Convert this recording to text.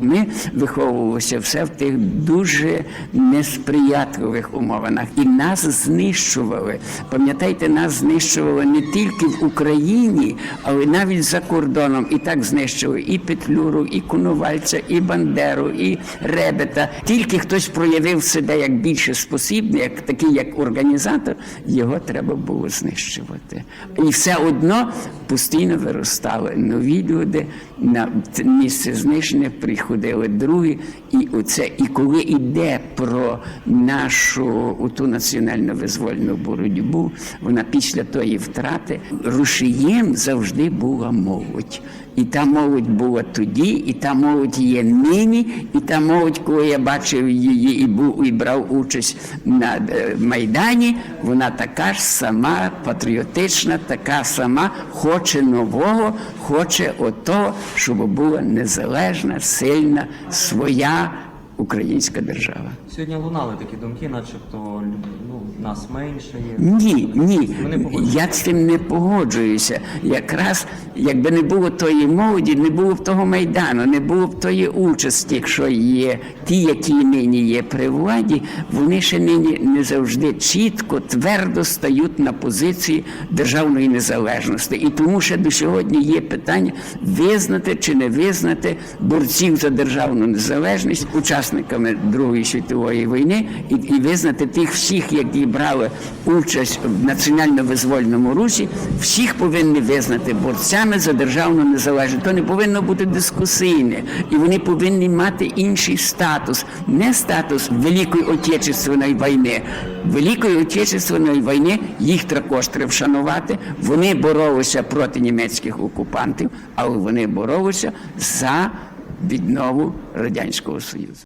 Ми виховувалися все в тих дуже несприятливих умовах, і нас знищували. Пам'ятаєте, нас знищували не тільки в Україні, але навіть за кордоном. І так знищили і Петлюру, і Коновальця, і Бандеру, і Ребета. Тільки хтось проявив себе як більше спосібний, як такий як організатор, його треба було знищувати. І все одно постійно виростали нові люди на це місце знищення приходили другі, і оце, і коли йде про нашу ту національно визвольну боротьбу, вона після тої втрати рушієм завжди була молодь. І та молодь була тоді, і та молодь є нині, і та молодь, коли я бачив її і був і брав участь на е, майдані, вона така ж сама патріотична, така сама, хоче нового, хоче ото, щоб була незалежна, сильна, своя українська держава. Сьогодні лунали такі думки, начебто ну, нас менше є. Ні, ні, я з цим не погоджуюся. Якраз якби не було тої молоді, не було б того майдану, не було б тої участі, якщо є ті, які нині є при владі, вони ще нині не завжди чітко, твердо стають на позиції державної незалежності. І тому ще до сьогодні є питання визнати чи не визнати борців за державну незалежність учасниками Другої світової війни і, і визнати тих всіх, які брали участь в національно-визвольному русі, всіх повинні визнати борцями за державну незалежність. То не повинно бути дискусійне, і вони повинні мати інший статус, не статус Великої Отечественної війни. Великої Отечественної війни їх також треба вшанувати. Вони боролися проти німецьких окупантів, але вони боролися за віднову радянського союзу.